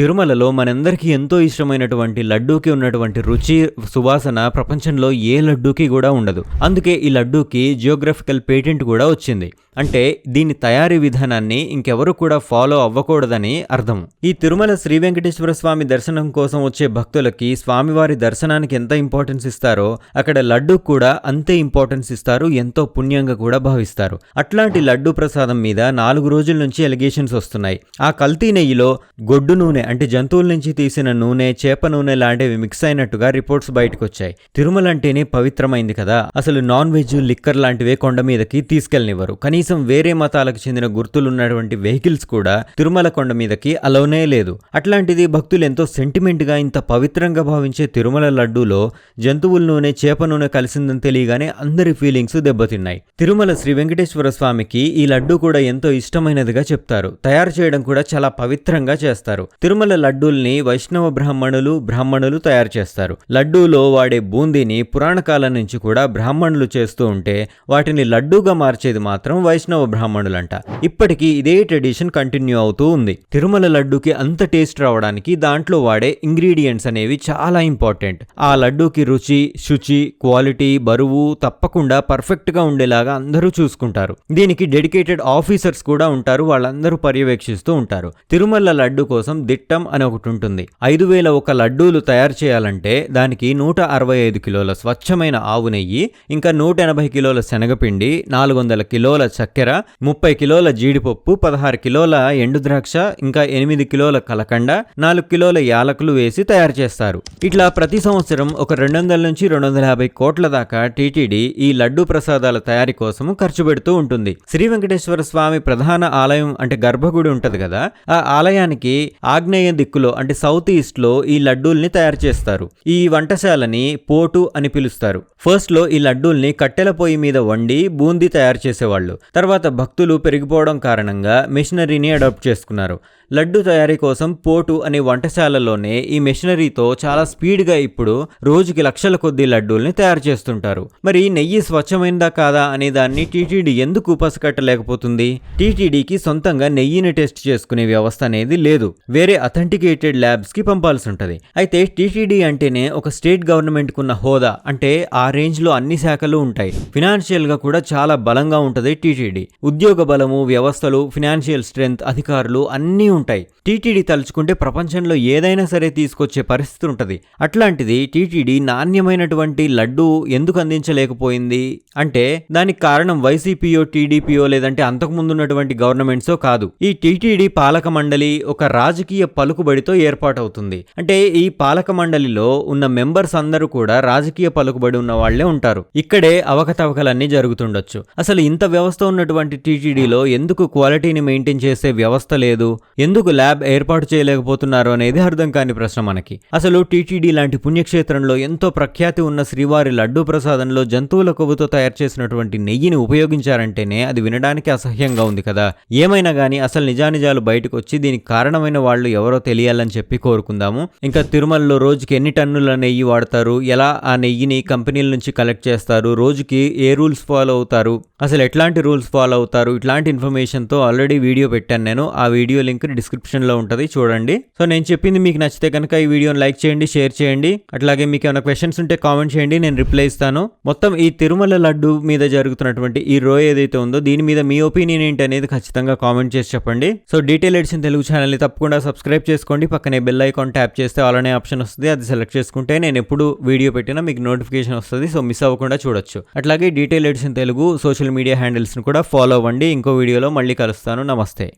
తిరుమలలో మనందరికీ ఎంతో ఇష్టమైనటువంటి లడ్డూకి ఉన్నటువంటి రుచి సువాసన ప్రపంచంలో ఏ లడ్డూకి కూడా ఉండదు. అందుకే ఈ లడ్డూకి జియోగ్రఫికల్ పేటెంట్ కూడా వచ్చింది. అంటే దీని తయారీ విధానాన్ని ఇంకెవరు కూడా ఫాలో అవ్వకూడదని అర్థం. ఈ తిరుమల శ్రీ వెంకటేశ్వర స్వామి దర్శనం కోసం వచ్చే భక్తులకి స్వామివారి దర్శనానికి ఎంత ఇంపార్టెన్స్ ఇస్తారో అక్కడ లడ్డు కూడా అంతే ఇంపార్టెన్స్ ఇస్తారు ఎంతో పుణ్యంగా కూడా భావిస్తారు. అట్లాంటి లడ్డు ప్రసాదం మీద నాలుగు రోజుల నుంచి ఎలిగేషన్స్ వస్తున్నాయి. ఆ కల్తీ నెయ్యిలో గొడ్డు నూనె అంటే జంతువుల నుంచి తీసిన నూనె చేప నూనె లాంటివి మిక్స్ అయినట్టుగా రిపోర్ట్స్ బయటకొచ్చాయి. తిరుమల అంటేనే పవిత్రమైంది కదా. అసలు నాన్ వెజ్ లిక్కర్ లాంటివే కొండ మీదకి తీసుకెళ్ళనివ్వరు. కనీసం వేరే మతాలకు చెందిన గుర్తులున్నటువంటి వెహికల్స్ కూడా తిరుమల కొండ మీదకి అలౌనే లేదు. అట్లాంటిది భక్తులు ఎంతో సెంటిమెంట్గా ఇంత పవిత్రంగా భావించే తిరుమల లడ్డూలో జంతువుల నూనె చేప నూనె కలిసిందని తెలియగానే అందరి ఫీలింగ్స్ దెబ్బతిన్నాయి. తిరుమల శ్రీ వెంకటేశ్వర స్వామికి ఈ లడ్డు కూడా ఎంతో ఇష్టమైనదిగా చెప్తారు. తయారు చేయడం కూడా చాలా పవిత్రంగా చేస్తారు. తిరుమల తిరుమల లడ్డూల్ని వైష్ణవ బ్రాహ్మణులు బ్రాహ్మణులు తయారు చేస్తారు. లడ్డూలో వాడే బూందీని పురాణ కాలం నుంచి కూడా బ్రాహ్మణులు చేస్తూ ఉంటే వాటిని లడ్డూగా మార్చేది మాత్రం వైష్ణవ బ్రాహ్మణులంట. ఇప్పటికీ ఇదే ట్రెడిషన్ కంటిన్యూ అవుతూ ఉంది. తిరుమల లడ్డూకి అంత టేస్ట్ రావడానికి దాంట్లో వాడే ఇంగ్రీడియంట్స్ అనేవి చాలా ఇంపార్టెంట్. ఆ లడ్డూకి రుచి శుచి క్వాలిటీ బరువు తప్పకుండా పర్ఫెక్ట్గా ఉండేలాగా అందరూ చూసుకుంటారు. దీనికి డెడికేటెడ్ ఆఫీసర్స్ కూడా ఉంటారు. వాళ్ళందరూ పర్యవేక్షిస్తూ ఉంటారు. తిరుమల లడ్డు కోసం దిట్టం అని ఒకటి ఉంటుంది ఐదు వేల ఒక లడ్డూలు తయారు చేయాలంటే దానికి నూట అరవై ఐదు కిలోల స్వచ్ఛమైన ఆవు నెయ్యి ఇంకా నూట ఎనభై కిలోల శనగపిండి నాలుగు వందల కిలోల చక్కెర ముప్పై కిలోల జీడిపప్పు పదహారు కిలోల ఎండుద్రాక్ష ఇంకా ఎనిమిది కిలోల కలకండ నాలుగు కిలోల యాలకులు వేసి తయారు చేస్తారు. ఇట్లా ప్రతి సంవత్సరం ఒక రెండు వందల నుంచి రెండు వందల యాభై కోట్ల దాకా టీటీడీ ఈ లడ్డు ప్రసాదాల తయారీ కోసం ఖర్చు పెడుతూ ఉంటుంది. శ్రీ వెంకటేశ్వర స్వామి ప్రధాన ఆలయం అంటే గర్భగుడి ఉంటది కదా ఆ ఆలయానికి ఆగ్నేయ దిక్కులో అంటే సౌత్ ఈస్ట్లో ఈ లడ్డూల్ని తయారు చేస్తారు. ఈ వంటశాలని పోటు అని పిలుస్తారు. ఫస్ట్లో ఈ లడ్డూల్ని కట్టెల పొయ్యి మీద వండి బూందీ తయారు చేసేవాళ్ళు. తర్వాత భక్తులు పెరిగిపోవడం కారణంగా మిషనరీని అడాప్ట్ చేసుకున్నారు. లడ్డు తయారీ కోసం పోటు అనే వంటశాలలోనే ఈ మిషనరీతో చాలా స్పీడ్గా ఇప్పుడు రోజుకి లక్షల కొద్ది లడ్డూల్ని తయారు చేస్తుంటారు. మరి నెయ్యి స్వచ్ఛమైనదా కాదా అనే దాన్ని టీటీడీ ఎందుకు పసిగట్టలేకపోతుంది టీటీడీకి సొంతంగా నెయ్యిని టెస్ట్ చేసుకునే వ్యవస్థ అనేది లేదు. వేరే అథెంటికేటెడ్ ల్యాబ్స్కి పంపాల్సి ఉంటుంది. అయితే టీటీడీ అంటేనే ఒక స్టేట్ గవర్నమెంట్కు ఉన్న హోదా. అంటే ఆ రేంజ్లో అన్ని శాఖలు ఉంటాయి. ఫినాన్షియల్గా కూడా చాలా బలంగా ఉంటుంది టీటీడీ. ఉద్యోగ బలము వ్యవస్థలు ఫినాన్షియల్ స్ట్రెంగ్త్ అధికారులు అన్నీ ఉంటాయి. టీటీడీ తలుచుకుంటే ప్రపంచంలో ఏదైనా సరే తీసుకొచ్చే పరిస్థితి ఉంటుంది. అట్లాంటిది టీటీడీ నాణ్యమైనటువంటి లడ్డు ఎందుకు అందించలేకపోయింది? అంటే దానికి కారణం వైసీపీయో టీడీపీయో లేదంటే అంతకుముందు ఉన్నటువంటి గవర్నమెంట్సో కాదు. ఈ టీటీడీ పాలక మండలి ఒక రాజకీయ పలుకుబడితో ఏర్పాటవుతుంది. అంటే ఈ పాలక మండలిలో ఉన్న మెంబర్స్ అందరూ కూడా రాజకీయ పలుకుబడి ఉన్న వాళ్ళే ఉంటారు. ఇక్కడే అవకతవకలన్నీ జరుగుతుండొచ్చు. అసలు ఇంత వ్యవస్థ ఉన్నటువంటి టీటీడీలో ఎందుకు క్వాలిటీని మెయింటైన్ చేసే వ్యవస్థ లేదు? ఎందుకు ల్యాబ్ ఏర్పాటు చేయలేకపోతున్నారు అనేది అర్థం కాని ప్రశ్న మనకి. అసలు టీటీడీ లాంటి పుణ్యక్షేత్రంలో ఎంతో ప్రఖ్యాతి ఉన్న శ్రీవారి లడ్డూ ప్రసాదంలో జంతువుల కొవ్వుతో తయారు చేసినటువంటి నెయ్యిని ఉపయోగించారంటేనే అది వినడానికి అసహ్యంగా ఉంది కదా. ఏమైనా గానీ అసలు నిజానిజాలు బయటకు వచ్చి దీనికి కారణమైన వాళ్ళు ఎవరో తెలియాలని చెప్పి కోరుకుందాము. ఇంకా తిరుమలలో రోజుకి ఎన్ని టన్నుల నెయ్యి వాడతారు? ఎలా ఆ నెయ్యిని కంపెనీల నుంచి కలెక్ట్ చేస్తారు? రోజుకి ఏ రూల్స్ ఫాలో అవుతారు? అసలు ఎట్లాంటి రూల్స్ ఫాలో అవుతారు? ఇట్లాంటి ఇన్ఫర్మేషన్తో ఆల్రెడీ వీడియో పెట్టాను నేను. ఆ వీడియో లింక్ డిస్క్రిప్షన్లో ఉంటుంది చూడండి. సో నేను చెప్పింది మీకు నచ్చితే కనుక ఈ వీడియోని లైక్ చేయండి షేర్ చేయండి. అట్లాగే మీకు ఏమైనా క్వశ్చన్స్ ఉంటే కామెంట్ చేయండి నేను రిప్లై ఇస్తాను. మొత్తం ఈ తిరుమల లడ్డు మీద జరుగుతున్నటువంటి ఈ రో ఏదైతే ఉందో దీని మీద మీ ఒపీనియన్ ఏంటి అనేది ఖచ్చితంగా కామెంట్ చేసి చెప్పండి. సో డీటెయిల్ ఎడిషన్ తెలుగు ఛానల్ని తప్పకుండా సబ్స్క్రైబ్ చేసుకోండి. పక్కనే బెల్ ఐకాన్ ట్యాప్ చేస్తే అలానే ఆప్షన్ వస్తుంది. అది సెలెక్ట్ చేసుకుంటే నేను ఎప్పుడు వీడియో పెట్టినా మీకు నోటిఫికేషన్ వస్తుంది. సో మిస్ అవ్వకుండా చూడొచ్చు. అట్లాగే detail edition Telugu social media హ్యాండిల్స్ని కూడా ఫాలో అవ్వండి. ఇంకో వీడియోలో మళ్ళీ కలుస్తాను. నమస్తే.